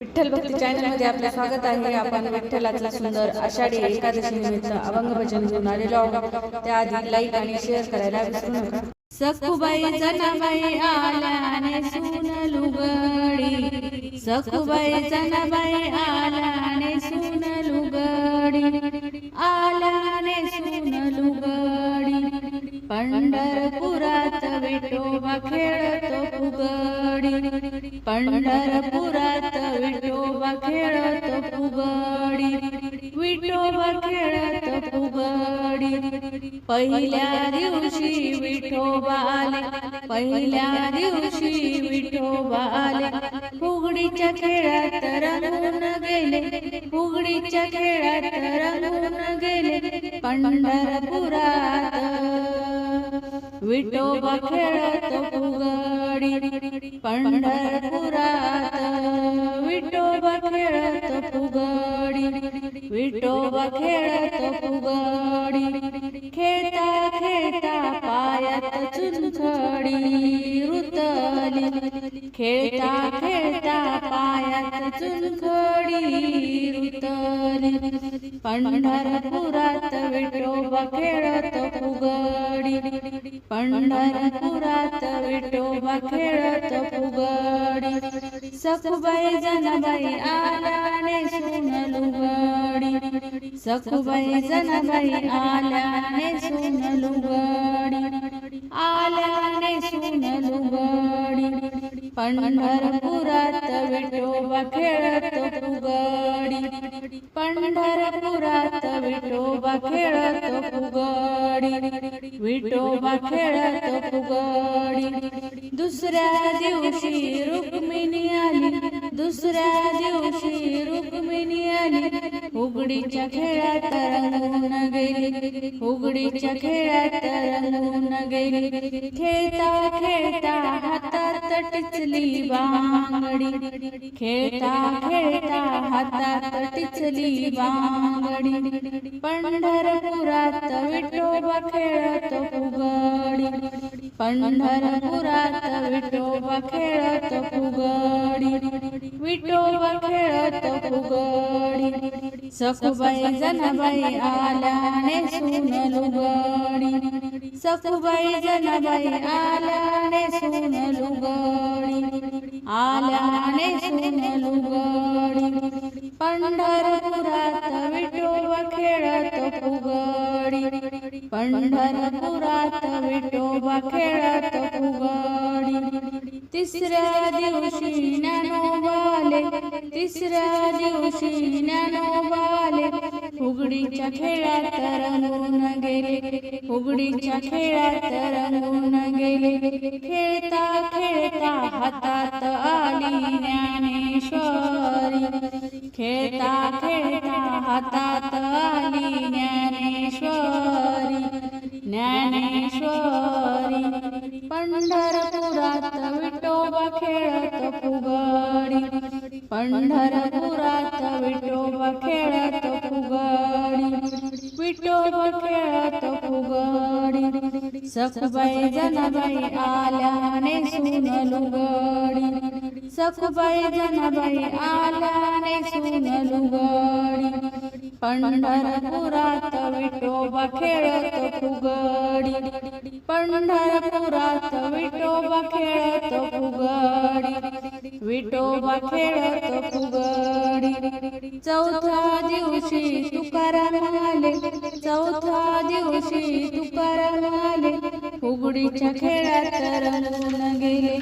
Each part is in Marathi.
विठ्ठल भक्ती चॅनलमध्ये आपलं स्वागत आहे. आपण विठ्ठलातला सुंदर आषाढी एकादशी निमित्त अभंग भजन घेऊन आलेलो आहोत. त्याआधी लाईक आणि शेअर करायला विसरू नका. सखुबाई जनाबाई आल्याने सुन लुगडी. सखुबाई जनाबाई आल्याने सुन लुगडी. आल्याने सुन लुगडी. पंढरपुरात विठोबा खेळ फुगडी पंढरपुरात विठोबा खेळत फुगडी विठोबा खेळत फुगडी पहिल्या दिवशी विठोबा आले पहिल्या दिवशी विठोबा आले फुगडीच्या खेळात रंगून गेले फुगडीच्या खेळात रंगून गेले पंढरपुरात विठोबा खेळत फुगडी पंढरपुरात विठोबा खेळत फुगडी विठोबा खेळत फुगडी पायात चुनखडी रुतली पंढरपुरात विठोबा खेळत फुगडी पंढरपुरात विठोबा खेळत फुगडी सखुबाई जनाबाई आल्याने सुन लुगडी सखुबाई जनाबाई आल्याने सुन लुगडी आल्याने सुन लुगडी पंढरपुरात विठोबा खेळत फुगडी. पंढरपुरात विठोबा खेळत फुगडी. विठोबा खेळत फुगडी दुसऱ्या दिवशी रुक्मिणी आली. दुसऱ्या दिवशी रुक्मिणी आली. फुगडीच्या खेळात रंगून गेली. फुगडीच्या खेळात रंगून गेली. खेळता खेळता हातात टिचली बांगडी खेळता खेळता हातात टिचली बांगडी पंढरपुरात विठोबा खेळतो फुगडी. पंढरपुरात विठोबा खेळतो फुगडी. विटोवर खेळत फुगडी. सखुबाई जनाबाई आल्याने सुन लुगडी. सखुबाई जनाबाई आल्याने सुन लुगडी. आल्याने सुन लुगडी. पंढरपुरात विठोबा खेळत फुगडी. पंढरपुरात विठोबा खेळत फुगडी. तिसऱ्या दिवशी तिसऱ्या दिवशी ज्ञानोबाले फुगडीच्या खेळात रंगून गेले. फुगडीच्या खेळात रंगून गेले. खेळता खेळता हातात आली ज्ञानेश्वरी. खेळता खेळता हातात आली ज्ञानेश्वरी. ज्ञाने पंढरपुरात विठोबा खेळत फुगडी. विठोबा खेळत फुगडी. सखबाई जनाबाई आल्याने सुन लुगडी. सखबाई जनाबाई आल्याने सुन लुगडी. पंढरपुरात विठोबा खेळत फुगडी. पंढरपुरात विठोबा खेळत फुगडी. विठोबा खेळत फुगडी. चौथ्या दिवशी तुकाराम आले चौथ्या दिवशी तुकाराम आले फुगडीच्या खेळात रंगून गेले.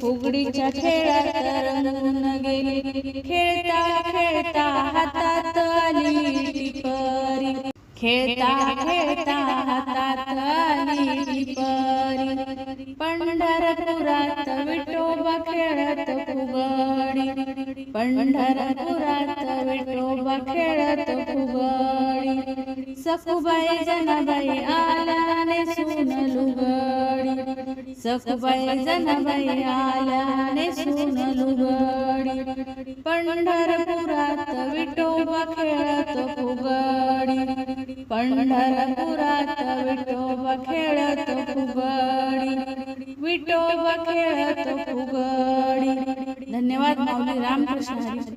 फुगडीच्या खेळात रंगून गेले. खेळता खेळता हातात आली टिपरी. खेळता खेळता हातात आली टिपरी. पंढरपुरात विठोबा खेळ पंढरपुरात विठोबा खेळत फुगडी. सखुबाई जनाबाई आल्याने सुन लुगडी. सखुबाई जनाबाई आल्याने सुन लुगडी. पंढरपुरात विठोबा खेळत फुगडी. पंढरपुरात विठोबा खेळत gran.